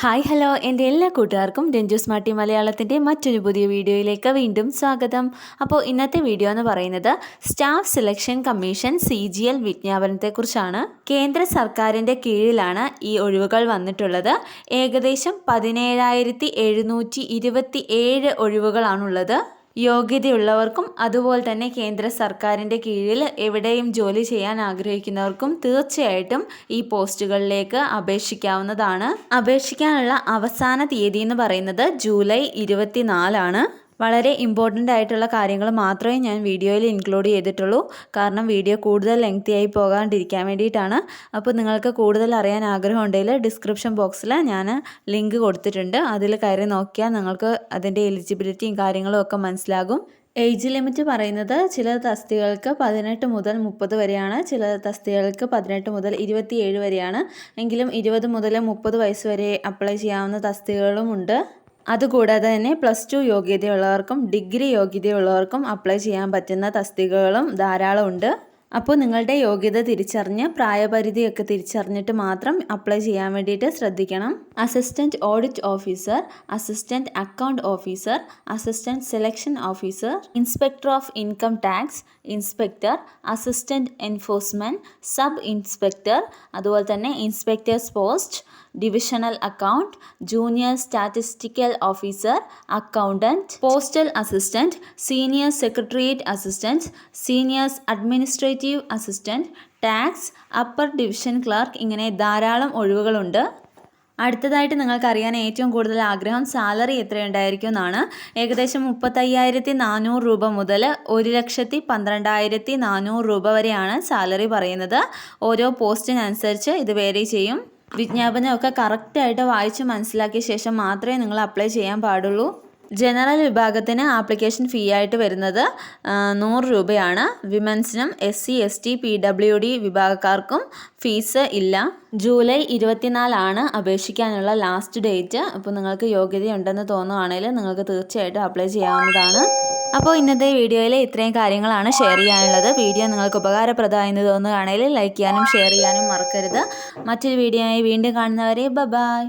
Hi hello. എന്റെ എല്ലാ കൂട്ടുകാർക്കും രഞ്ജു സ്മാർട്ടി മലയാളത്തിന്റെ മറ്റൊരു പുതിയ വീഡിയോയിലേക്ക് വീണ്ടും സ്വാഗതം. അപ്പോൾ ഇന്നത്തെ വീഡിയോ എന്ന് പറയുന്നത് staff selection commission C G L വിജ്ഞാപനത്തെക്കുറിച്ചാണ്. കേന്ദ്ര സർക്കാരിന്റെ കീഴിലാണ് ഈ ഒഴിവുകൾ വന്നിട്ടുള്ളത്. ഏകദേശം പതിനേഴായിരത്തി എഴുന്നൂറ്റി ഇരുപത്തി ഏഴ് ഒഴിവുകളാണുള്ളത്. യോഗ്യതയുള്ളവർക്കും അതുപോലെ തന്നെ കേന്ദ്ര സർക്കാരിന്റെ കീഴിൽ എവിടെയും ജോലി ചെയ്യാൻ ആഗ്രഹിക്കുന്നവർക്കും തീർച്ചയായിട്ടും ഈ പോസ്റ്റുകളിലേക്ക് അപേക്ഷിക്കാവുന്നതാണ്. അപേക്ഷിക്കാനുള്ള അവസാന തീയതി എന്ന് പറയുന്നത് ജൂലൈ ഇരുപത്തിനാലാണ്. വളരെ ഇമ്പോർട്ടന്റ് ആയിട്ടുള്ള കാര്യങ്ങൾ മാത്രമേ ഞാൻ വീഡിയോയിൽ ഇൻക്ലൂഡ് ചെയ്തിട്ടുള്ളൂ. കാരണം വീഡിയോ കൂടുതൽ ലെങ്തി ആയി പോകാണ്ടിരിക്കാൻ വേണ്ടിയിട്ടാണ്. അപ്പോൾ നിങ്ങൾക്ക് കൂടുതൽ അറിയാൻ ആഗ്രഹമുണ്ടെങ്കിൽ ഡിസ്ക്രിപ്ഷൻ ബോക്സിൽ ഞാൻ ലിങ്ക് കൊടുത്തിട്ടുണ്ട്. അതിൽ കയറി നോക്കിയാൽ നിങ്ങൾക്ക് അതിന്റെ എലിജിബിലിറ്റിയും കാര്യങ്ങളും ഒക്കെ മനസ്സിലാകും. ഏജ് ലിമിറ്റ് പറയുന്നത് ചില തസ്തികൾക്ക് പതിനെട്ട് മുതൽ മുപ്പത് വരെയാണ്. ചില തസ്തികൾക്ക് പതിനെട്ട് മുതൽ ഇരുപത്തിയേഴ് വരെയാണ്. എങ്കിലും ഇരുപത് മുതൽ മുപ്പത് വയസ്സ് വരെ അപ്ലൈ ചെയ്യാവുന്ന തസ്തികകളുമുണ്ട് അതുകൂടാതെ തന്നെ പ്ലസ് ടു യോഗ്യതയുള്ളവർക്കും ഡിഗ്രി യോഗ്യതയുള്ളവർക്കും അപ്ലൈ ചെയ്യാൻ പറ്റുന്ന തസ്തികകളും ധാരാളം ഉണ്ട് അപ്പോൾ നിങ്ങളുടെ യോഗ്യത തിരിച്ചറിഞ്ഞ് പ്രായപരിധിയൊക്കെ തിരിച്ചറിഞ്ഞിട്ട് മാത്രം അപ്ലൈ ചെയ്യാൻ വേണ്ടിയിട്ട് ശ്രദ്ധിക്കണം. Assistant audit officer assistant account officer assistant selection officer inspector of income tax inspector assistant enforcement sub inspector അതുപോലെ തന്നെ inspectors post divisional account junior statistical officer accountant postal assistant senior secretariat assistant seniors administrative assistant tax upper division clerk ഇങ്ങനെ ധാരാളം ഒഴിവുകളുണ്ട്. അടുത്തതായിട്ട് നിങ്ങൾക്കറിയാൻ ഏറ്റവും കൂടുതൽ ആഗ്രഹം salary എത്രയുണ്ടായിരിക്കും എന്നാണ് ഏകദേശം മുപ്പത്തയ്യായിരത്തി നാനൂറ് രൂപ മുതൽ ഒരു ലക്ഷത്തി പന്ത്രണ്ടായിരത്തി നാനൂറ് രൂപ വരെയാണ് സാലറി പറയുന്നത്. ഓരോ പോസ്റ്റിനനുസരിച്ച് ഇത് വേരി ചെയ്യും. വിജ്ഞാപനമൊക്കെ കറക്റ്റായിട്ട് വായിച്ച് മനസ്സിലാക്കിയ ശേഷം മാത്രമേ നിങ്ങൾ അപ്ലൈ ചെയ്യാൻ പാടുള്ളൂ. ജനറൽ വിഭാഗത്തിന് ആപ്ലിക്കേഷൻ ഫീ ആയിട്ട് വരുന്നത് നൂറ് രൂപയാണ്. വിമൻസിനും S C S T P W D വിഭാഗക്കാർക്കും fees ഇല്ല. ജൂലൈ ഇരുപത്തിനാലാണ് അപേക്ഷിക്കാനുള്ള ലാസ്റ്റ് ഡേറ്റ് അപ്പോൾ നിങ്ങൾക്ക് യോഗ്യതയുണ്ടെന്ന് തോന്നുകയാണെങ്കിൽ നിങ്ങൾക്ക് തീർച്ചയായിട്ടും അപ്ലൈ ചെയ്യാവുന്നതാണ്. അപ്പോൾ ഇന്നത്തെ വീഡിയോയിൽ ഇത്രയും കാര്യങ്ങളാണ് ഷെയർ ചെയ്യാനുള്ളത്. വീഡിയോ നിങ്ങൾക്ക് ഉപകാരപ്രദമായെന്ന് തോന്നുകയാണെങ്കിൽ ലൈക്ക് ചെയ്യാനും ഷെയർ ചെയ്യാനും മറക്കരുത്. മറ്റൊരു വീഡിയോയായി വീണ്ടും കാണുന്നവരെ ബ ബായ്